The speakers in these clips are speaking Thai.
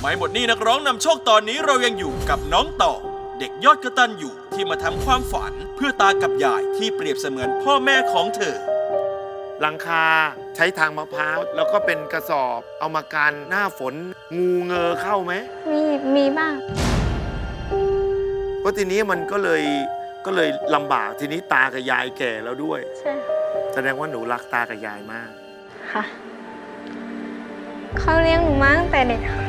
ไม่หมดหนี่นักร้องนำโชคตอนนี้เรายังอยู่กับน้องต่อ เด็กยอดกระตันอยู่ที่มาทำความฝันเพื่อตากับยายที่เปรียบเสมือนพ่อแม่ของเธอ หลังคาใช้ทางมะพร้าวแล้วก็เป็นกระสอบเอามากันหน้าฝนงูเงอเข้าไหม มีมีบ้าง เพราะทีนี้มันก็เลยก็เลยลำบากทีนี้ตากับยายแก่แล้วด้วย ใช่ค่ะแสดงว่าหนูรักตากับยายมาก ค่ะ เขาเลี้ยงหนูมาตั้งแต่เด็กค่ะ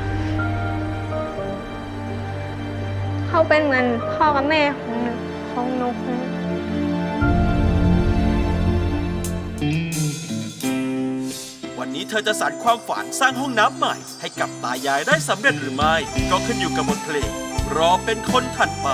เขาเป็นเหมือนพ่อกับแม่ของหนูของนกนูวันนี้เธอจะสานความฝันสร้างห้องน้ำใหม่ ให้กับตายายได้สำเร็จหรือไม่ ก็ขึ้นอยู่กับบทเพลงรอเป็นคนถัดไป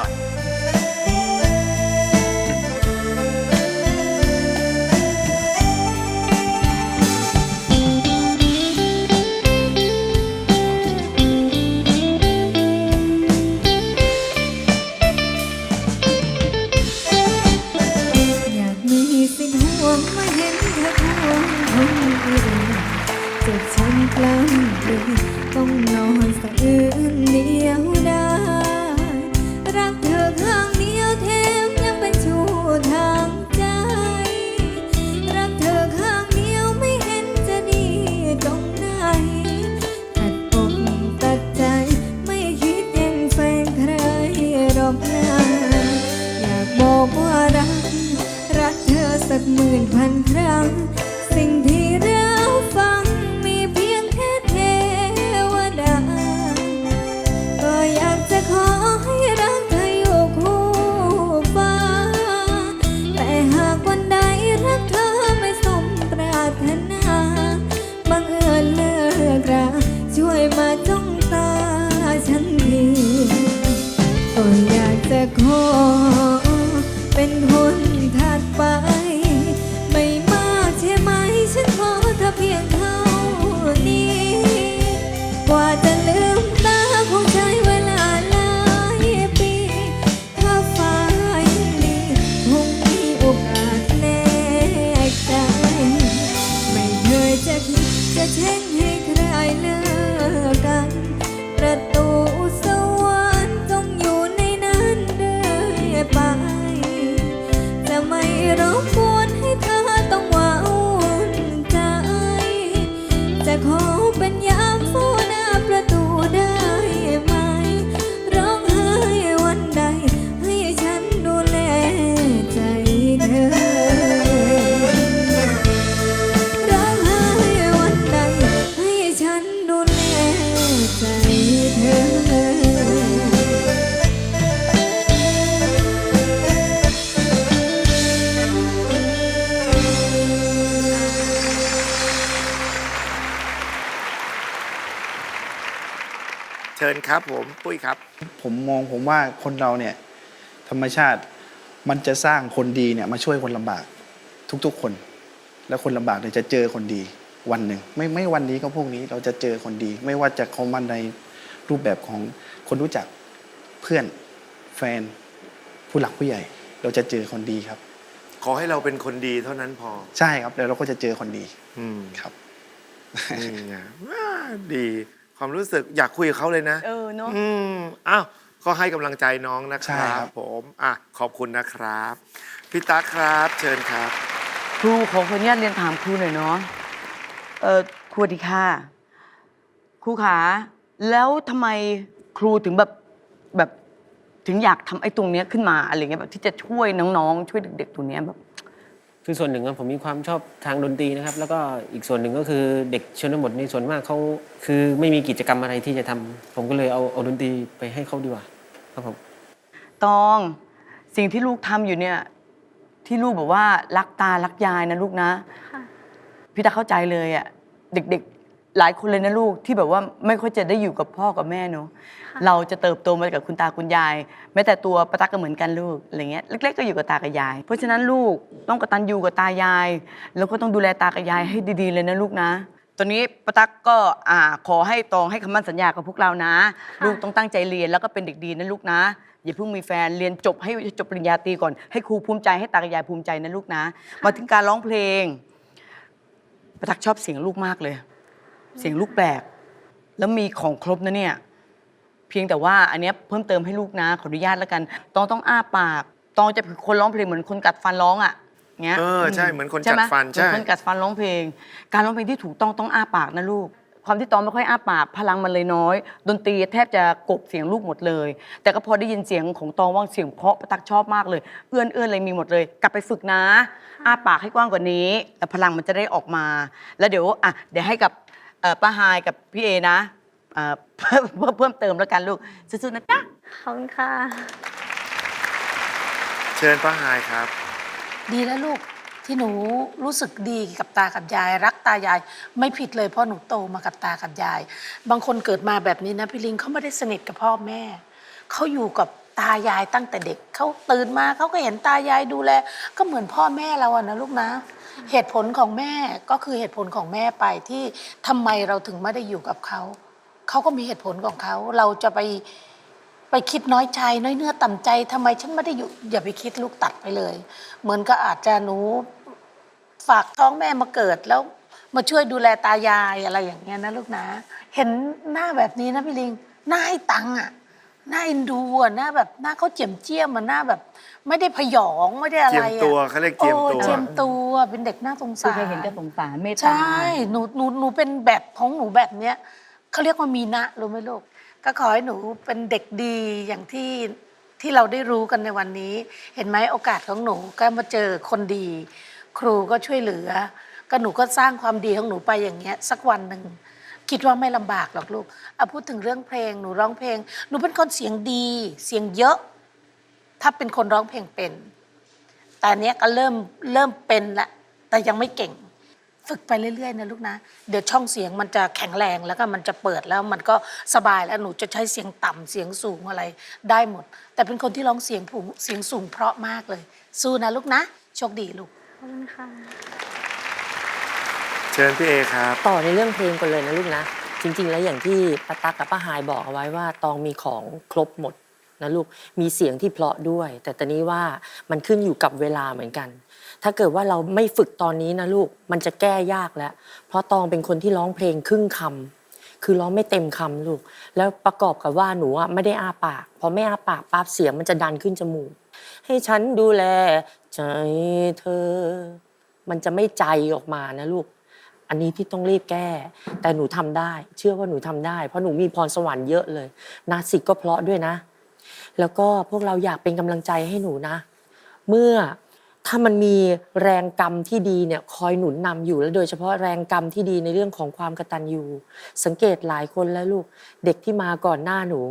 ปุ้ยครับ ผมมองผมว่าคนเราเนี่ย ธรรมชาติมันจะสร้างคนดีเนี่ยมาช่วยคนลำบาก ทุกๆคน แล้วคนลำบากเนี่ยจะเจอคนดีวันหนึ่งไม่ไม่วันนี้ก็พรุ่งนี้เราจะเจอคนดี ไม่ว่าจะเขามาในรูปแบบของคนรู้จักเพื่อนแฟน ผู้หลักผู้ใหญ่ เราจะเจอคนดีครับ ขอให้เราเป็นคนดีเท่านั้นพอ ใช่ครับแล้วเราก็จะเจอคนดีอืมครับ นี่ไงว้าดี ความรู้สึกอยากคุยกับเขาเลยนะเออเนาะอืมอ้าวก็ให้กำลังใจน้องนะคใช่รัครับบ ผมอะขอบคุณนะครับพี่ตั๊กครับ เชิญครับ ครูขอคนญาตเรียนถามครูหน่อยเนาะเออครูสวัสดีค่ะ ครูขาแล้วทำไมครูถึงแบบแบบถึงอยากทำไอ้ตรงเนี้ยขึ้นมาอะไรเงี้ยแบบที่จะช่วยน้องๆ ช่วยเด็กๆตรงเนี้ยแบบ คือส่วนหนึ่งอะผมมีความชอบทางดนตรีนะครับ แล้วก็อีกส่วนหนึ่งก็คือเด็กชนบทในส่วนมากเขาคือไม่มีกิจกรรมอะไรที่จะทำผมก็เลยเอาเอาดนตรีไปให้เขาดีกว่าครับผมตองสิ่งที่ลูกทำอยู่เนี่ย ที่ลูกบอกว่ารักตารักยายนะลูกนะค่ะพี่ตาเข้าใจเลยอะเด็กๆ หลายคนเลยนะลูกที่แบบว่าไม่ค่อยจะได้อยู่กับพ่อกับแม่เนอะค่ะเราจะเติบโตมากับคุณตาคุณยาย แม้แต่ตัวป้าตักก็เหมือนกันลูกอะไรเงี้ยเล็ก ๆ ก็อยู่กับตากับยาย เพราะฉะนั้นลูกต้องกตัญญูกับตายาย แล้วก็ต้องดูแลตากับยายให้ดีๆเลยนะลูกนะ ตอนนี้ป้าตักก็อ่าขอให้ตองให้คำมั่นสัญญากับพวกเรานะ ลูกต้องตั้งใจเรียนแล้วก็เป็นเด็กดีนะลูกนะอย่าเพิ่งมีแฟนเรียนจบให้จบปริญญาตรีก่อนให้ครูภูมิใจให้ตากับยายภูมิใจนะลูกนะ มาถึงการร้องเพลงป้าตักชอบเสียงลูกมากเลย เสียงลูกแปลก แล้วมีของครบนะเนี่ยพียงแต่ว่าอันเนี้ยเพิ่มเติมให้ลูกนะ ขออนุญาตแล้วกันต้องต้องอ้าปากต้องจะเป็นคนร้องเพลงเหมือนคนกัดฟันร้องอะเงี้ยเออใช่เหมือนคนใช่ไหมกัดฟันใช่เหมือนคนกัดฟันร้องเพลง การร้องเพลงที่ถูกต้องต้องอ้าปากนะลูก ความที่ตองไม่ค่อยอ้าปากพลังมันเลยน้อย ดนตรีแทบจะกลบเสียงลูกหมดเลย แต่ก็พอได้ยินเสียงของตองว่างเสียงเพราะประตักชอบมากเลย เอื้อนเอื้อนอะไรมีหมดเลย กลับไปฝึกนะ อ้าปากให้กว้างกว่านี้แต่พลังมันจะได้ออกมา แล้วเดี๋ยวอะเดี๋ยวให้กับเอ่อป้าฮายกับพี่เอนะเอ่อเพิ่มเพิ่มเติมแล้วกันลูกสู้ๆนะจ๊ะขอบคุณค่ะ เชิญป้าฮายครับ ดีแล้วลูกที่หนูรู้สึกดีกับตากับยาย รักตายายไม่ผิดเลยเพราะหนูโตมากับตากับยาย บางคนเกิดมาแบบนี้นะพี่ลิงเขาไม่ได้สนิทกับพ่อแม่เขาอยู่กับตายายตั้งแต่เด็กเขาตื่นมาเขาก็เห็นตายายดูแล ก็เหมือนพ่อแม่เราอะนะลูกนะ เหตุผลของแม่ก็คือเหตุผลของแม่ไปที่ทำไมเราถึงไม่ได้อยู่กับเขา เขาก็มีเหตุผลของเขา เราจะไปไปคิดน้อยใจน้อยเนื้อต่ำใจทำไมฉันไม่ได้อยู่ อย่าไปคิดลูกตัดไปเลย เหมือนก็อาจจะหนูฝากท้องแม่มาเกิดแล้ว มาช่วยดูแลตายายอะไรอย่างเงี้ยนะลูกนะ เห็นหน้าแบบนี้นะพี่ลิงหน้าให้ตังค์อะหน้าเอ็นดูอะหน้าแบบหน้าเขาเจียมเจียมมันหน้าแบบ ไม่ได้พยองไม่ได้อะไรเจียมตัวเขาเรียกเจียมตัว โอ้เจียมตัวเป็นเด็กน่าสงคือสารใครเห็นก็สงสารเมตใช่ตาหนู หนู หนูเป็นแบบของหนูแบบเนี้ยเขาเรียกว่ามีนะรู้ไหมลูก ก็ขอให้หนูเป็นเด็กดีอย่างที่ที่เราได้รู้กันในวันนี้ เห็นไหมโอกาสของหนูก็มาเจอคนดี ครูก็ช่วยเหลือ ก็หนูก็สร้างความดีของหนูไปอย่างเงี้ย สักวันหนึ่งคิดว่าไม่ลำบากหรอกลูกเอาพูดถึงเรื่องเพลงหนูร้องเพลง หนูเป็นคนเสียงดี เสียงเยอะ ถ้าเป็นคนร้องเพลงเป็น แต่อันเนี้ยก็เริ่มเริ่มเป็นละแต่ยังไม่เก่ง ฝึกไปเรื่อยๆนะลูกนะ เดี๋ยวช่องเสียงมันจะแข็งแรงแล้วก็มันจะเปิดแล้วมันก็สบายแล้วหนูจะใช้เสียงต่ำเสียงสูงอะไรได้หมด แต่เป็นคนที่ร้องเสียงผูงเสียงสูงเพราะมากเลย สู้นะลูกนะโชคดีลูกขอบคุณค่ะเชิญพี่เอครับ ต่อในเรื่องเพลงกันเลยนะลูกนะ จริง ๆ แล้วอย่างที่ป้าตั๊กกับป้าหายบอกเอาไว้ว่าตองมีของครบหมด นะลูกมีเสียงที่เพราะด้วย แต่ตอนนี้ว่ามันขึ้นอยู่กับเวลาเหมือนกัน ถ้าเกิดว่าเราไม่ฝึกตอนนี้นะลูกมันจะแก้ยากแล้ว เพราะตองเป็นคนที่ร้องเพลงครึ่งคำคือร้องไม่เต็มคำลูก แล้วประกอบกับว่าหนูอะไม่ได้อ้าปากพอไม่อ้าปากปั๊บเสียงมันจะดันขึ้นจมูก ให้ฉันดูแลใจเธอ มันจะไม่ใจออกมานะลูกอันนี้ที่ต้องรีบแก้ แต่หนูทำได้ เชื่อว่าหนูทำได้ เพราะหนูมีพรสวรรค์เยอะเลย นาสิกก็เพราะด้วยนะ แล้วก็พวกเราอยากเป็นกำลังใจให้หนูนะ เมื่อถ้ามันมีแรงกรรมที่ดีเนี่ยคอยหนุนนำอยู่แล้วโดยเฉพาะแรงกรรมที่ดีในเรื่องของความกตัญญูสังเกตหลายคนแล้วลูกเด็กที่มาก่อนหน้าหนู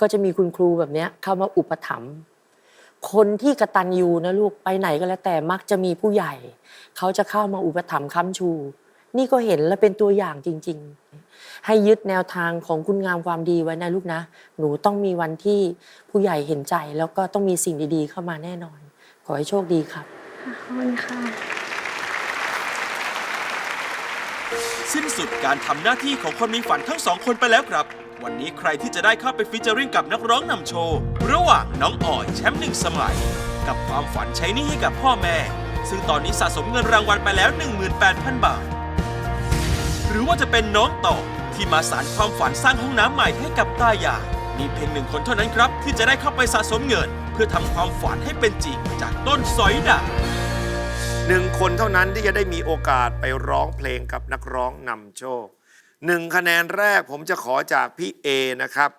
ก็จะมีคุณครูแบบเนี้ยเข้ามาอุปถัมภ์คนที่กตัญญูนะลูกไปไหนก็แล้วแต่มักจะมีผู้ใหญ่ เขาจะเข้ามาอุปถัมภ์ค้ำชู นี่ก็เห็นและเป็นตัวอย่างจริง ๆ ให้ยึดแนวทางของคุณงามความดีไว้นะลูกนะ หนูต้องมีวันที่ผู้ใหญ่เห็นใจ แล้วก็ต้องมีสิ่งดีๆ เข้ามาแน่นอน ขอให้โชคดีครับ ขอบคุณค่ะ สิ้นสุดการทำหน้าที่ของคนมีฝันทั้งสองคนไปแล้วครับ วันนี้ใครที่จะได้เข้าไปฟิชเจอริงกับนักร้องนำโชว์ ระหว่างน้องออยแชมป์หนึ่งสมัย กับความฝันใช้หนี้ให้กับพ่อแม่ ซึ่งตอนนี้สะสมเงินรางวัลไปแล้ว 18,000 บาท หรือว่าจะเป็นน้องต่อที่มาสารความฝันสร้างห้องน้ำใหม่ให้กับตายายมีเพียงหนึ่งคนเท่านั้นครับ ที่จะได้เข้าไปสะสมเงิน เพื่อทำความฝันให้เป็นจริงจากต้นสอยดาหนึ่งคนเท่านั้นที่จะได้มีโอกาสไปร้องเพลงกับนักร้องนำโชคหนึ่งคะแนนแรกผมจะขอจากพี่เอนะครับ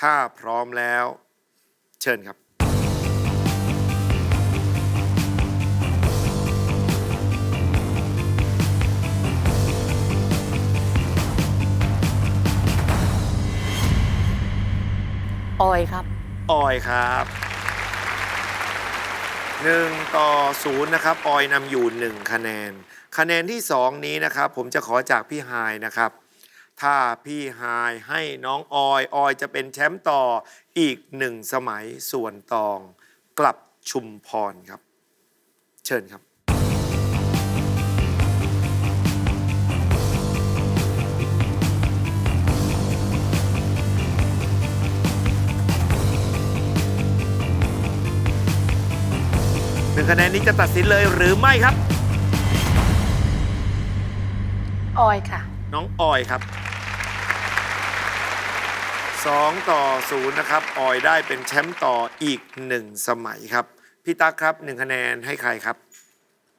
ถ้าพร้อมแล้ว เชิญครับ ออยครับ ออยครับหนึ่งต่อศูนย์นะครับ ออยนำอยู่หนึ่งคะแนน คะแนนที่สองนี้นะครับ ผมจะขอจากพี่ฮายนะครับ ถ้าพี่ฮายให้น้องออย ออยจะเป็นแชมป์ต่ออีกหนึ่งสมัยส่วนตอง กลับชุมพรครับ เชิญครับ งคะแนนนี้จะตัดสินเลยหรือไม่ครับ ออยค่ะ น้องออยครับ2ต่อ0นะครับออยได้เป็นแชมป์ต่ออีก 1 สมัยครับ พี่ตั๊กครับ 1 คะแนนให้ใครครับ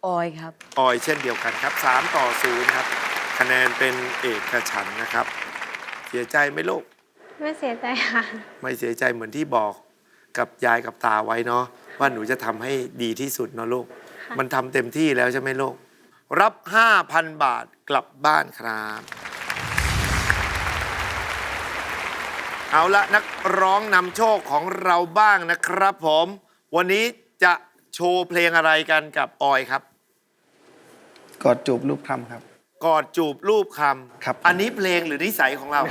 ออยครับ ออยเช่นเดียวกันครับ 3 ต่อ0ครับ คะแนนเป็นเอกฉันท์นะครับ เสียใจไหมลูก ไม่เสียใจค่ะ ไม่เสียใจเหมือนที่บอกกับยายกับตาไว้เนาะ ว่าหนูจะทำให้ดีที่สุดเนาะลูกค่ะมันทำเต็มที่แล้วใช่ไหมลูก รับ 5,000 บาทกลับบ้านครับ เอาละนักร้องนำโชคของเราบ้างนะครับผม วันนี้จะโชว์เพลงอะไรกันกับออยครับ กอดจูบรูปคำครับ กอดจูบรูปคครับำอันนี้เพลงหรือนิสัยของเรา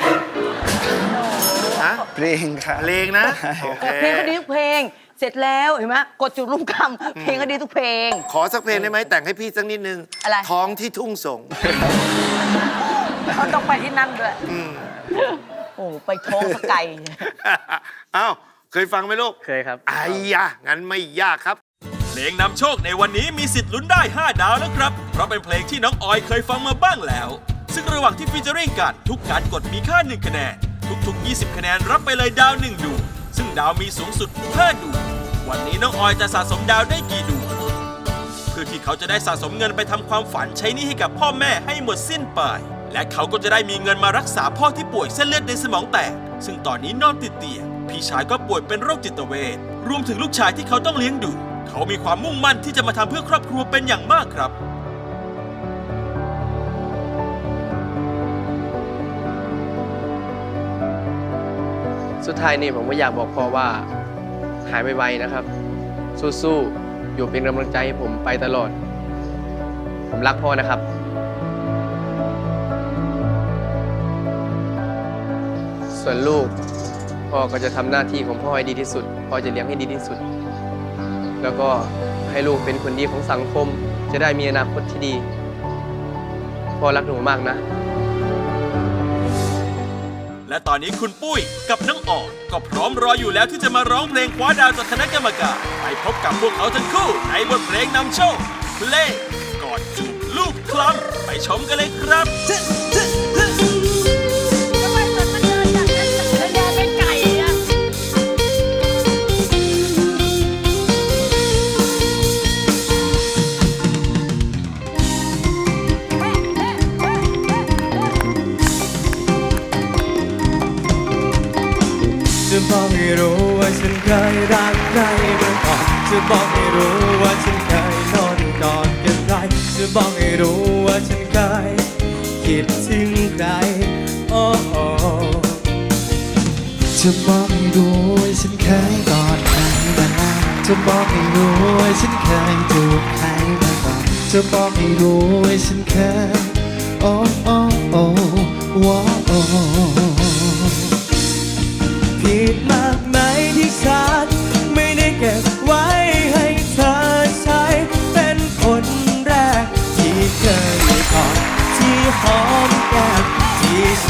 ฮะเพลงครับเพลงนะใช่โอเคเพลงก็ดีทุกเพลง เสร็จแล้วเห็นไหมกดจุดรูปคำเพลงก็ดีทุกเพลง ขอสักเพลงได้ไหมแต่งให้พี่สักนิดนึง อะไร ท้องที่ทุ่งสงเขาต้องไปที่นั่นด้วยอืมโอ้ไปท้องสไกล เอ้าเคยฟังไหมลูกเคยครับ ไอ้ยะงั้นไม่ยากครับ เพลงนำโชคในวันนี้มีสิทธิ์ลุ้นได้ 5 ดาวนะครับ เพราะเป็นเพลงที่น้องออยเคยฟังมาบ้างแล้ว ซึ่งระหว่างที่ฟีเจอริ่งกันทุกการกดมีค่า 1 คะแนน ทุกๆ 20 คะแนนรับไปเลยดาว 1 ดวงซึ่ง ดาวมีสูงสุด5ดวงวันนี้น้องออยจะสะสมดาวได้กี่ดวงเพื่อที่เขาจะได้สะสมเงินไปทำความฝันใช้นี้ให้กับพ่อแม่ให้หมดสิ้นไป และเขาก็จะได้มีเงินมารักษาพ่อที่ป่วยเส้นเลือดในสมองแตก ซึ่งตอนนี้นอนติดเตียงพี่ชายก็ป่วยเป็นโรคจิตเวชรวมถึงลูกชายที่เขาต้องเลี้ยงดู เขามีความมุ่งมั่นที่จะมาทำเพื่อครอบครัวเป็นอย่างมากครับ สุดท้ายนี่ผมก็อยากบอกพ่อว่าหายไวๆนะครับ สู้ๆอยู่เป็นกำลังใจให้ผมไปตลอด ผมรักพ่อนะครับ ส่วนลูกพ่อก็จะทำหน้าที่ของพ่อให้ดีที่สุดพ่อจะเลี้ยงให้ดีที่สุด แล้วก็ให้ลูกเป็นคนดีของสังคม จะได้มีอนาคตที่ดี พ่อรักหนูมากนะและ ตอนนี้คุณปุ้ยกับน้องอ่อนก็พร้อมรออยู่แล้วที่จะมาร้องเพลงคว้าดาวจากคณะกรรมการไปพบกับพวกเขาทั้งคู่ในบทเพลงนำโชคเพลงกอดจูบลูกคลำไปชมกันเลยครับ จะบอกให้รู้ว่าฉันเคยนอนกอดกับใครจะบอกให้รู้ว่าฉันเคยคิดถึงใครโอ้โอจะบอกให้รู้ว่าฉันเคยกอดใครมาแล้วจะบอกให้รู้ว่าฉันเคยจูบใครมาก่อนจะบอกให้รู้ว่าฉันเคยโอ้โอ้โอ้ว้าโอ้ผิดมาก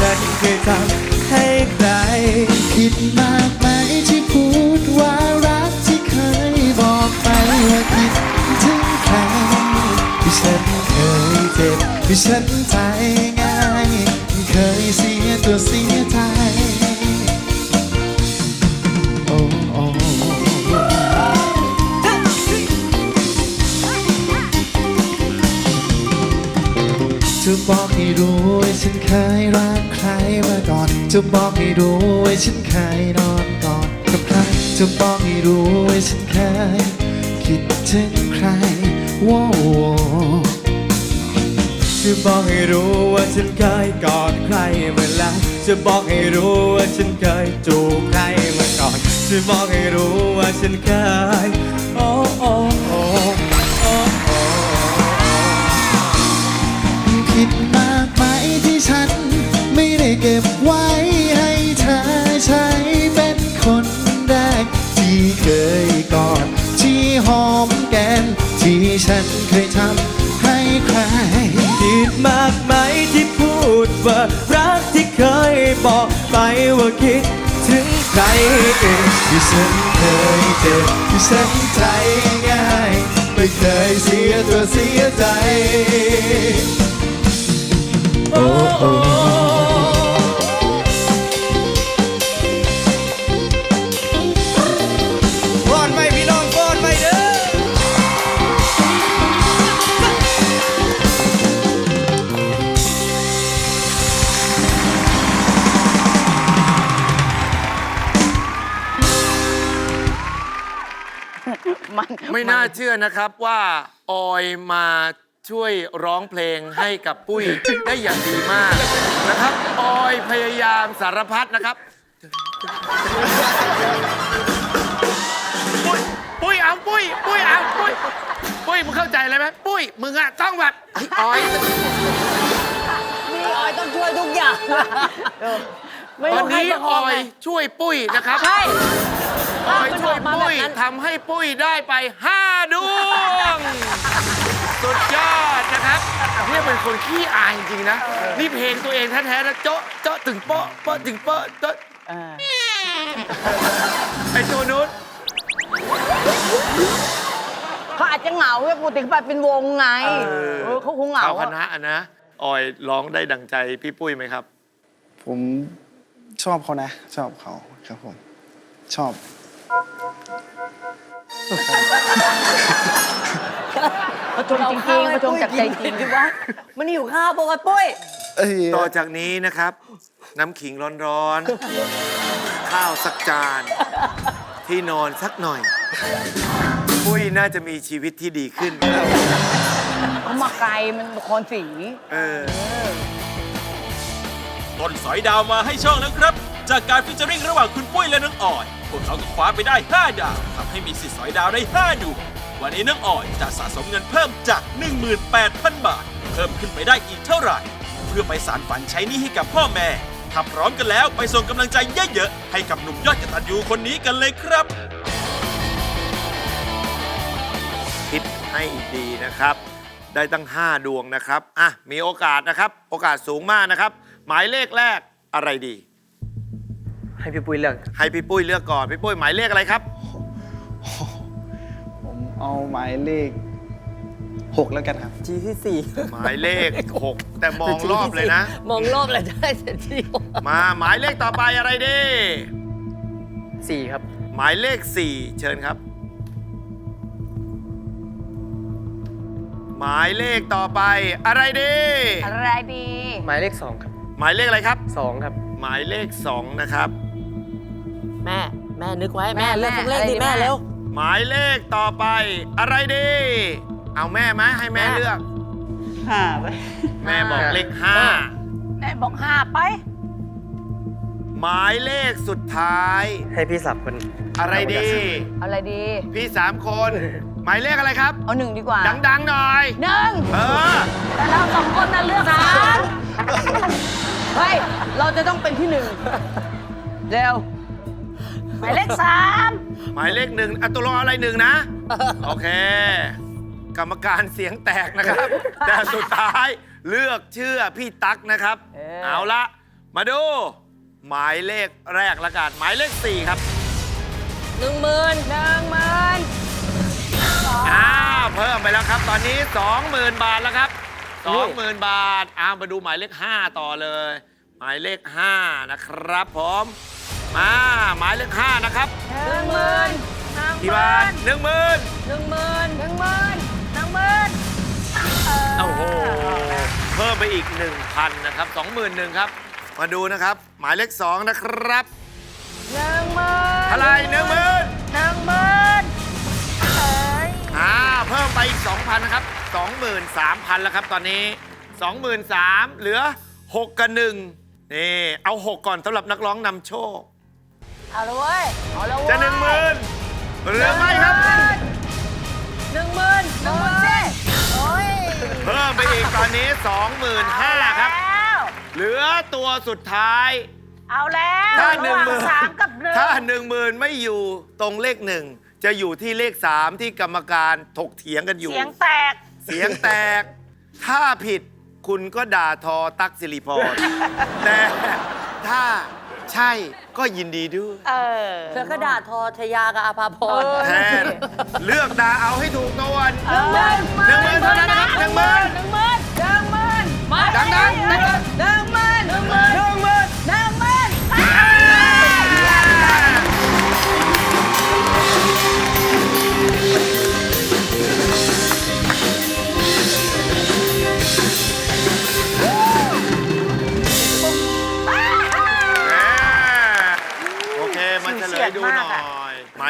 ฉันเคยทำให้ใครผิดมากไหมที่พูดว่ารักที่เคยบอกไปว่าคิดถึงใครที่ฉันเคยเจ็บที่ฉันใจง่าย เคยเสียตัวเสียใจ จะบอกให้รู้ว่าฉันเคยรักใครมาก่อน จะบอกให้รู้ว่าฉันเคยนอนกอดกับใคร จะบอกให้รู้ว่าฉันเคยคิดถึงใครว้าวจะบอกให้รู้ว่าฉันเคยกอดใครมาแล้วจะบอกให้รู้ว่าฉันเคยจูบใครมาก่อนจะบอกให้รู้ว่าฉันเคยโอ้โอ้โอ้ ว่าคิดถึงใครเองที่ฉันเคยเจ็บที่ฉันใจง่าย ไม่เคยเสียตัวเสียใจ โอ้โอ ไม่น่าเชื่อนะครับว่าออยมาช่วยร้องเพลงให้กับปุ้ยได้อย่างดีมากนะครับออยพยายามสารพัดนะครับ ปุ้ยปุ้ยเอาปุ้ยปุ้ยเอาปุ้ยปุ้ยมึงเข้าใจอะไรไหมปุ้ยมึงอะต้องแบบเฮ้ยออยออยต้องช่วยทุกอย่าง ไม่ตอนให้นี้ประคอองอไงยช่วยปุ้ยนะครับ ใช่ ออยช่วยมันออกมาปุ้ยแบบนั้นทำให้ปุ้ยได้ไป 5ดวง สุดยอดนะครับเนี่ยเป็นคนขี้อายจริงๆนะ นี่เพลงตัวเองแท้ๆนะเจาะเจาะถึงเปาะเปาะถึงเปาะเจาะเออไอ้ตัวนู้นเขาอาจจะเหงาเว้ยปกติเขาไปเป็นวงไงเออเขาคงเหงาชาวคอะณะอะนะออยร้องได้ดังใจพี่ปุ้ยไหมครับ ผมชอบเขานะ ชอบเขาครับผม ชอบ เขาชมจริงๆเขาชมจากใจจริงว่า มันหิวข้าวปกติปุ้ยเอ้ย ต่อจากนี้นะครับ น้ำขิงร้อนๆ ข้าวสักจาน ที่นอนสักหน่อย ปุ้ยน่าจะมีชีวิตที่ดีขึ้นเขามาไกลมันละครสี เออ ต้นสอยดาวมาให้ช่องแล้วครับ จากการฟิชเจอริงระหว่างคุณปุ้ยและน้องอ่อย พวกเขาก็คว้าไปได้ 5 ดาวทำให้มีสิทธิ์สอยดาวได้ 5 ดวง วันนี้น้องอ่อยจะสะสมเงินเพิ่มจาก 18,000 บาท เพิ่มขึ้นไปได้อีกเท่าไหร่ เพื่อไปสารฝันใช้นี้ให้กับพ่อแม่ถ้าพร้อมกันแล้วไปส่งกำลังใจเยอะๆให้กับหนุ่มยอดกตัญญูคนนี้กันเลยครับ คิดให้ดีนะครับ ได้ตั้ง 5 ดวงนะครับ อะ มีโอกาสนะครับ โอกาสสูงมากนะครับ หมายเลขแรกอะไรดี ให้พี่ปุ้ยเลือก ให้พี่ปุ้ยเลือกก่อน พี่ปุ้ยหมายเลขอะไรครับ ผมเอาหมายเลขหกแล้วกันครับจีที่สี่หมายเลข 6 แต่มองรอบเลยนะ มองรอบเลยได้เสร็จที่มาหมายเลขต่อไปอะไรดี สี่ครับ หมายเลข 4 เชิญครับ หมายเลขต่อไปอะไรดี อะไรดี หมายเลขสองครับหมายเลขอะไรครับ สองครับ หมายเลข 2 นะครับ แม่แม่นึกไว้แม่แม่เลือกแม่สักเลขอะไรดิดีแม่แม่เร็วหมายเลขต่อไป อะไรดี เอาแม่ไหมให้แม่แม่เลือกห้าไปแม่บอกเลขแม่บอกห้าไป5หมายเลขสุดท้าย ให้พี่สับคน อะไรดีเอาอะไรดี พี่สามคน หมายเลขอะไรครับ เอาหนึ่งดีกว่า ดังๆหน่อยหนึ่งเออแต่เราสองคนน่ะเลือกสาสามมเฮ้ยเราจะต้องเป็นที่หนึ่งเร็ว หมายเลขสามหมายเลขหนึ่งอะตัวรองอะไรหนึ่งนะ โอเค กรรมการเสียงแตกนะครับ แต่สุดท้ายเลือกเชื่อพี่ตั๊กนะครับเออเอาละมาดู หมายเลขแรกละกันหมายเลขสี่ครับหนึ่งหมื่นหนึ่งหมื่นอ้าวเพิ่มไปแล้วครับ ตอนนี้20,000บาทแล้วครับ20,000บาทอ้าวมาดูหมายเลข5ต่อเลย หมายเลข5นะครับผม มาหมายเลข5นะครับหนึ่งหมื่นกี่บาทหนึ่งหมื่นหนึ่งหมื่นหนึ่งหมื่นหนึ่งหมื่นโอ้โหเพิ่มไปอีก1,000นะครับ21,000ครับ มาดูนะครับ หมายเลข2นะครับหนึ่งหมื่นเท่าไหรหนึ่งหมื่นหนึ่งหมื่นเอ้ยอ่าเพิ่มไปอีก2,000นะครับ23,000แล้วครับตอนนี้23,000เหลือ6กับ1นี่เอา6ก่อนสำหรับนักร้องนำโชค เอาละเว้ยเอาละเว้ยจะหนึ่งหมื่นหรือไม่ครับ หนึ่งหมื่นหนึ่งหมื่นสิโอ้ยเพิ่มไปอีกตอนนี้ 25,000ครับ แล้วเหลือตัวสุดท้าย เอาแล้วถ้าระหนึ่งว่างหมื่นสามกับหนึ่งถ้าหนึ่งหมื่นไม่อยู่ตรงเลขหนึ่งจะอยู่ที่เลขสามที่กรรมการถกเถียงกันอยู่ เสียงแตก เสียงแตก ถ้าผิดคุณก็ด่าทอตั๊กสิริพร แต่ถ้า ใช่ก็ยินดีด้วยเออ เธอก็ด่าทอชยากับอาภาพร แทนเลือกด่าเอาให้ถูกตัววันหนึ่งหมื่นหนึ่งหมื่นเท่านั้นนะครับหนึ่งหมื่น หนึ่งหมื่นหนึ่งหมื่นมาดังๆดัง หนึ่งหมื่นหนึ่งหมื่น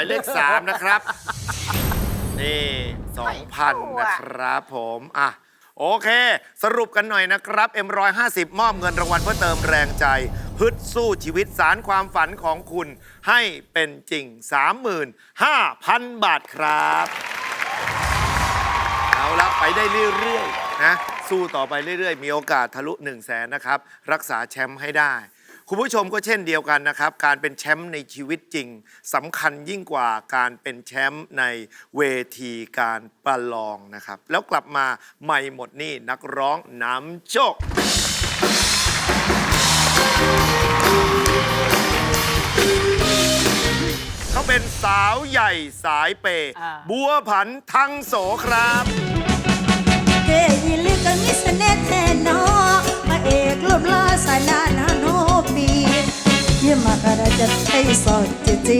าเลยเลขสามนะครับนนี่สองพันนะครับผมอะโอเค สรุปกันหน่อยนะครับ M150 มอบเงินรางวัลเพื่อเติมแรงใจ ฮึดสู้ชีวิตสารความฝันของคุณ ให้เป็นจริง 35,000 บาทครับ เอาละไปได้เรื่อยๆนะ สู้ต่อไปเรื่อยๆ มีโอกาสทะลุ 1 0 0 0 0แสนนะครับ รักษาแชมป์ให้ได้ คุณผู้ชมก็เช่นเดียวกันนะครับ การเป็นแชมป์ในชีวิตจริงสำคัญยิ่งกว่าการเป็นแชมป์ในเวทีการประลองนะครับ แล้วกลับมาใหม่หมดนี่นักร้องน้ำโชค เขาเป็นสาวใหญ่สายเปย์อ่า บัวผันทั้งโสครับเกยิลึกก็มิสเนตแทนนอพระเอกรูปหล่อสายลานาโนปี महाराजा छै सचेचे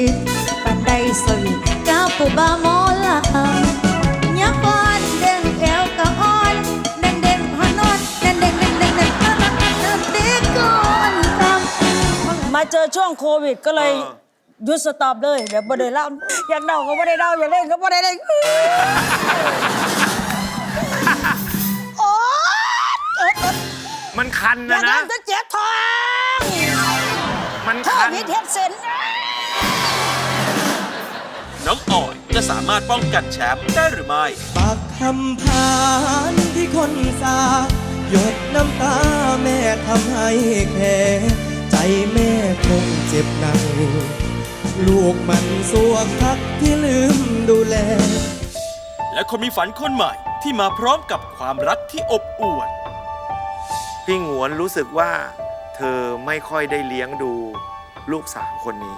pandai soi kau po ba mola nya pon deng มาเจอช่วงโควิดก็เลยยุดสต็อปเลยเดี๋ยวบอได้เล่าอยากเดาก็บ่ด้เดาอยากเล่นก็บ่ด้เล่นโอ๊ยโอ๊ยโอ๊ยมันคันอนะย่านะ ทำจะเจ็บท้องาคันพิษเฮ็ดเส้นน้องออยจะสามารถป้องกันแชมป์ได้หรือไม่ ปากคำพานที่คนสา หยดน้ำตาแม่ทำให้แค่ใจแม่คงเจ็บหนักลูกมันสวกทักที่ลืมดูแล และคนมีฝันคนใหม่ที่มาพร้อมกับความรักที่อบอวลพี่หงวนรู้สึกว่า เธอไม่ค่อยได้เลี้ยงดู ลูกสาวคนนี้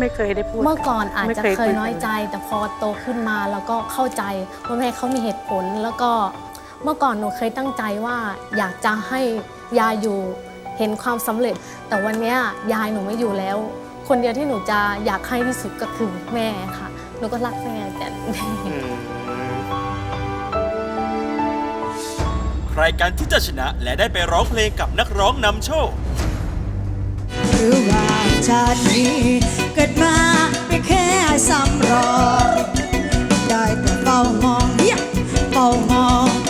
ไม่เคยได้พูด เมื่อก่อนอาจไม่จะเคยเคยคุยน้อยใจ แต่พอโตขึ้นมาแล้วก็เข้าใจว่าแม่เขามีเหตุผล แล้วก็เมื่อก่อนหนูเคยตั้งใจว่า อยากจะให้ยายอยู่เห็นความสำเร็จ แต่วันเนี้ยยายหนูไม่อยู่แล้ว คนเดียวที่หนูจะอยากให้ที่สุดก็คือแม่ค่ะหนูก็รักแม่แต่ ใครกันที่จะชนะและได้ไปร้องเพลงกับนักร้องนำโชค หรือว่าชาตินี้เกิดมาไม่แค่สำรอง ได้แต่เฝ้ามองเหี้ยเฝ้ามอง